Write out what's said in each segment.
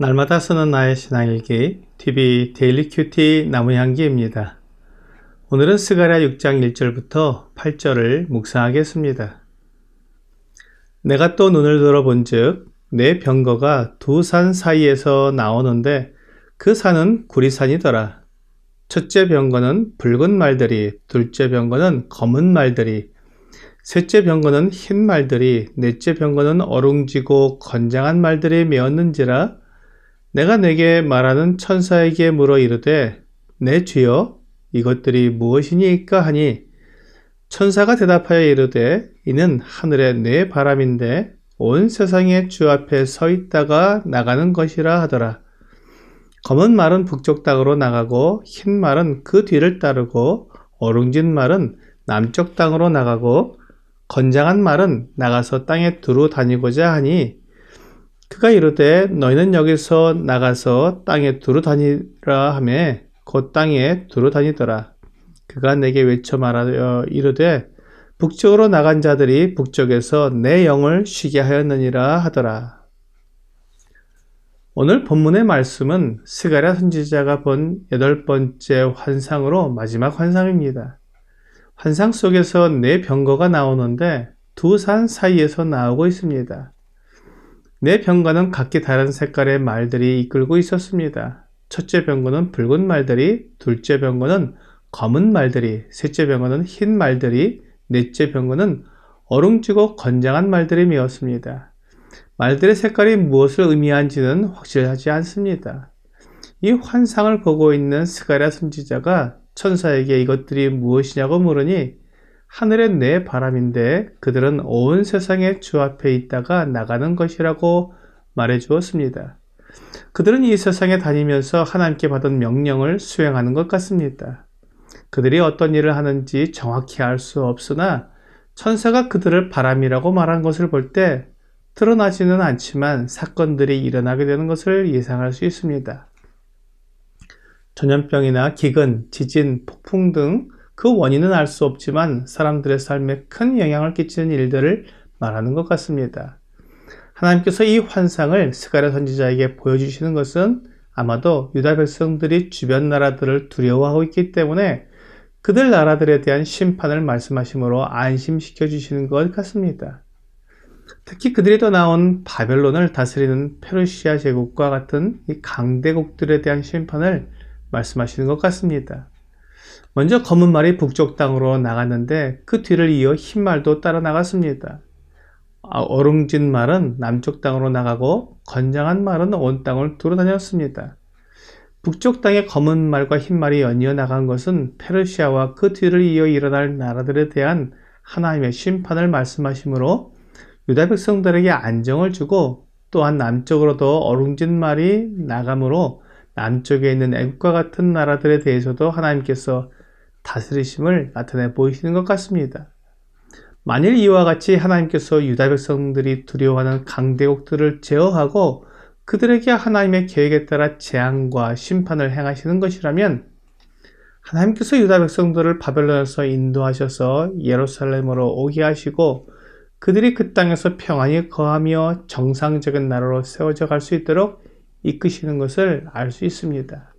날마다 쓰는 나의 신앙일기 TV 데일리 큐티 나무향기입니다. 오늘은 스가랴 6장 1절부터 8절을 묵상하겠습니다. 내가 또 눈을 들어본즉 내 병거가 두 산 사이에서 나오는데 그 산은 구리산이더라. 첫째 병거는 붉은 말들이, 둘째 병거는 검은 말들이, 셋째 병거는 흰 말들이, 넷째 병거는 어룽지고 건장한 말들이 메었는지라 내가 내게 말하는 천사에게 물어 이르되 내 주여 이것들이 무엇이니까 하니 천사가 대답하여 이르되 이는 하늘의 내 바람인데 온 세상의 주 앞에 서 있다가 나가는 것이라 하더라. 검은 말은 북쪽 땅으로 나가고 흰 말은 그 뒤를 따르고 어룽진 말은 남쪽 땅으로 나가고 건장한 말은 나가서 땅에 두루 다니고자 하니 그가 이르되 너희는 여기서 나가서 땅에 두루 다니라 하매 곧 땅에 두루 다니더라. 그가 내게 외쳐 말하여 이르되 북쪽으로 나간 자들이 북쪽에서 내 영을 쉬게 하였느니라 하더라. 오늘 본문의 말씀은 스가랴 선지자가 본 여덟 번째 환상으로 마지막 환상입니다. 환상 속에서 네 병거가 나오는데 두 산 사이에서 나오고 있습니다. 네 병거는 각기 다른 색깔의 말들이 이끌고 있었습니다. 첫째 병거는 붉은 말들이, 둘째 병거는 검은 말들이, 셋째 병거는 흰 말들이, 넷째 병거는 어룽지고 건장한 말들이 메었습니다. 말들의 색깔이 무엇을 의미한지는 확실하지 않습니다. 이 환상을 보고 있는 스가랴 선지자가 천사에게 이것들이 무엇이냐고 물으니 하늘의 내 바람인데 그들은 온 세상의 주 앞에 있다가 나가는 것이라고 말해 주었습니다. 그들은 이 세상에 다니면서 하나님께 받은 명령을 수행하는 것 같습니다. 그들이 어떤 일을 하는지 정확히 알 수 없으나 천사가 그들을 바람이라고 말한 것을 볼 때 드러나지는 않지만 사건들이 일어나게 되는 것을 예상할 수 있습니다. 전염병이나 기근, 지진, 폭풍 등 그 원인은 알 수 없지만 사람들의 삶에 큰 영향을 끼치는 일들을 말하는 것 같습니다. 하나님께서 이 환상을 스가랴 선지자에게 보여주시는 것은 아마도 유다 백성들이 주변 나라들을 두려워하고 있기 때문에 그들 나라들에 대한 심판을 말씀하심으로 안심시켜 주시는 것 같습니다. 특히 그들이 더 나온 바벨론을 다스리는 페르시아 제국과 같은 이 강대국들에 대한 심판을 말씀하시는 것 같습니다. 먼저 검은 말이 북쪽 땅으로 나갔는데 그 뒤를 이어 흰 말도 따라 나갔습니다. 아, 어룽진 말은 남쪽 땅으로 나가고 건장한 말은 온 땅을 돌아다녔습니다. 북쪽 땅의 검은 말과 흰 말이 연이어 나간 것은 페르시아와 그 뒤를 이어 일어날 나라들에 대한 하나님의 심판을 말씀하시므로 유다 백성들에게 안정을 주고 또한 남쪽으로도 어룽진 말이 나감으로 남쪽에 있는 애국과 같은 나라들에 대해서도 하나님께서 다스리심을 나타내 보이시는 것 같습니다. 만일 이와 같이 하나님께서 유다 백성들이 두려워하는 강대국들을 제어하고 그들에게 하나님의 계획에 따라 재앙과 심판을 행하시는 것이라면 하나님께서 유다 백성들을 바벨론에서 인도하셔서 예루살렘으로 오게 하시고 그들이 그 땅에서 평안히 거하며 정상적인 나라로 세워져 갈 수 있도록 이끄시는 것을 알 수 있습니다.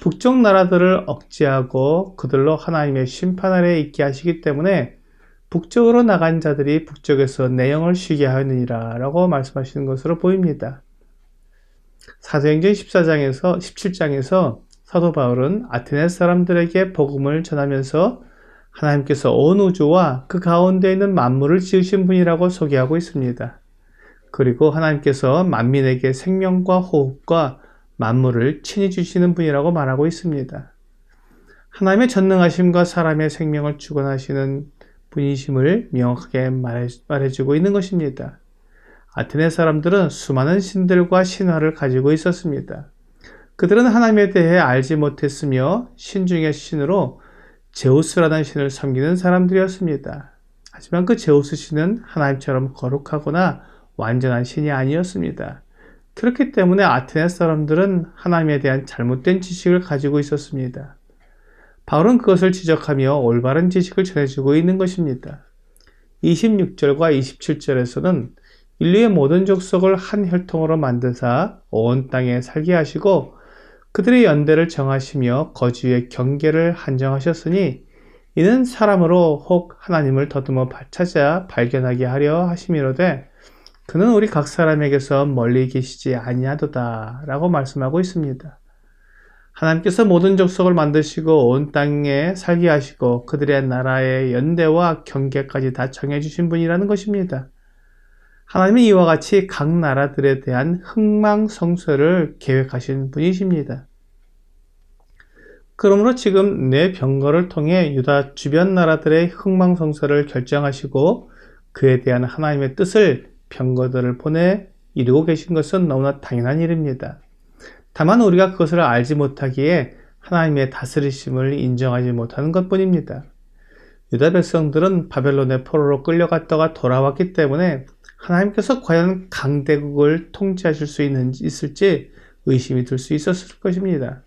북쪽 나라들을 억제하고 그들로 하나님의 심판 아래 있게 하시기 때문에 북쪽으로 나간 자들이 북쪽에서 내영을 쉬게 하느니라 라고 말씀하시는 것으로 보입니다. 사도행전 14장에서 17장에서 사도 바울은 아테네 사람들에게 복음을 전하면서 하나님께서 온 우주와 그 가운데 있는 만물을 지으신 분이라고 소개하고 있습니다. 그리고 하나님께서 만민에게 생명과 호흡과 만물을 친히 주시는 분이라고 말하고 있습니다. 하나님의 전능하심과 사람의 생명을 주관하시는 분이심을 명확하게 말해, 주고 있는 것입니다. 아테네 사람들은 수많은 신들과 신화를 가지고 있었습니다. 그들은 하나님에 대해 알지 못했으며 신 중의 신으로 제우스라는 신을 섬기는 사람들이었습니다. 하지만 그 제우스 신은 하나님처럼 거룩하거나 완전한 신이 아니었습니다. 그렇기 때문에 아테네 사람들은 하나님에 대한 잘못된 지식을 가지고 있었습니다. 바울은 그것을 지적하며 올바른 지식을 전해주고 있는 것입니다. 26절과 27절에서는 인류의 모든 족속을 한 혈통으로 만드사 온 땅에 살게 하시고 그들의 연대를 정하시며 거주의 경계를 한정하셨으니 이는 사람으로 혹 하나님을 더듬어 찾아 발견하게 하려 하심이로되 그는 우리 각 사람에게서 멀리 계시지 아니하도다 라고 말씀하고 있습니다. 하나님께서 모든 족속을 만드시고 온 땅에 살게 하시고 그들의 나라의 연대와 경계까지 다 정해 주신 분이라는 것입니다. 하나님은 이와 같이 각 나라들에 대한 흥망성쇠를 계획하신 분이십니다. 그러므로 지금 내 병거를 통해 유다 주변 나라들의 흥망성쇠를 결정하시고 그에 대한 하나님의 뜻을 병거들을 보내 이루고 계신 것은 너무나 당연한 일입니다. 다만 우리가 그것을 알지 못하기에 하나님의 다스리심을 인정하지 못하는 것 뿐입니다. 유다 백성들은 바벨론의 포로로 끌려갔다가 돌아왔기 때문에 하나님께서 과연 강대국을 통치하실 수 있는, 있을지 의심이 들 수 있었을 것입니다.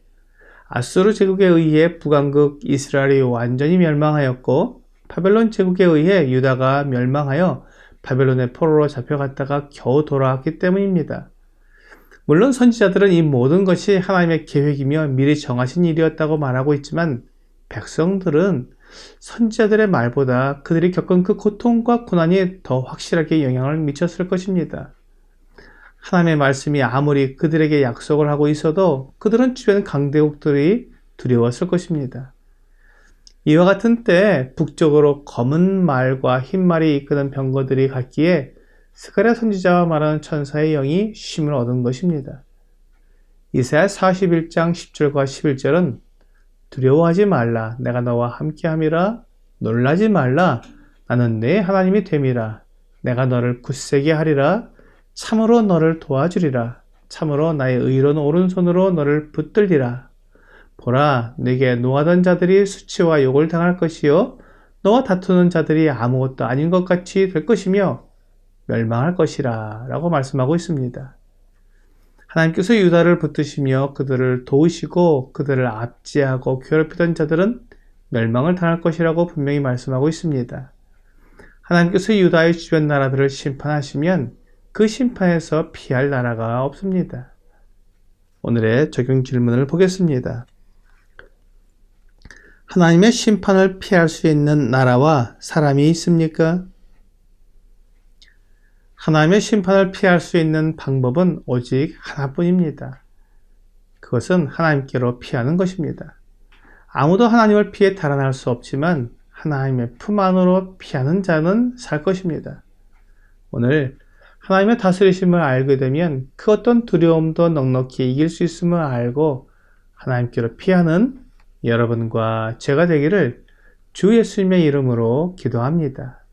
아수르 제국에 의해 북왕국 이스라엘이 완전히 멸망하였고 바벨론 제국에 의해 유다가 멸망하여 바벨론의 포로로 잡혀갔다가 겨우 돌아왔기 때문입니다. 물론 선지자들은 이 모든 것이 하나님의 계획이며 미리 정하신 일이었다고 말하고 있지만 백성들은 선지자들의 말보다 그들이 겪은 그 고통과 고난이 더 확실하게 영향을 미쳤을 것입니다. 하나님의 말씀이 아무리 그들에게 약속을 하고 있어도 그들은 주변 강대국들이 두려웠을 것입니다. 이와 같은 때 북쪽으로 검은 말과 흰 말이 이끄는 병거들이 갔기에 스가랴 선지자와 말하는 천사의 영이 쉼을 얻은 것입니다. 이사야 41장 10절과 11절은 두려워하지 말라 내가 너와 함께함이라 놀라지 말라 나는 내 하나님이 됨이라 내가 너를 굳세게 하리라 참으로 너를 도와주리라. 참으로 나의 의로운 오른손으로 너를 붙들리라. 보라, 내게 노하던 자들이 수치와 욕을 당할 것이요. 너와 다투는 자들이 아무것도 아닌 것 같이 될 것이며 멸망할 것이라. 라고 말씀하고 있습니다. 하나님께서 유다를 붙드시며 그들을 도우시고 그들을 압제하고 괴롭히던 자들은 멸망을 당할 것이라고 분명히 말씀하고 있습니다. 하나님께서 유다의 주변 나라들을 심판하시면 그 심판에서 피할 나라가 없습니다. 오늘의 적용 질문을 보겠습니다. 하나님의 심판을 피할 수 있는 나라와 사람이 있습니까? 하나님의 심판을 피할 수 있는 방법은 오직 하나뿐입니다. 그것은 하나님께로 피하는 것입니다. 아무도 하나님을 피해 달아날 수 없지만 하나님의 품 안으로 피하는 자는 살 것입니다. 오늘 하나님의 다스리심을 알게 되면 그 어떤 두려움도 넉넉히 이길 수 있음을 알고 하나님께로 피하는 여러분과 제가 되기를 주 예수님의 이름으로 기도합니다.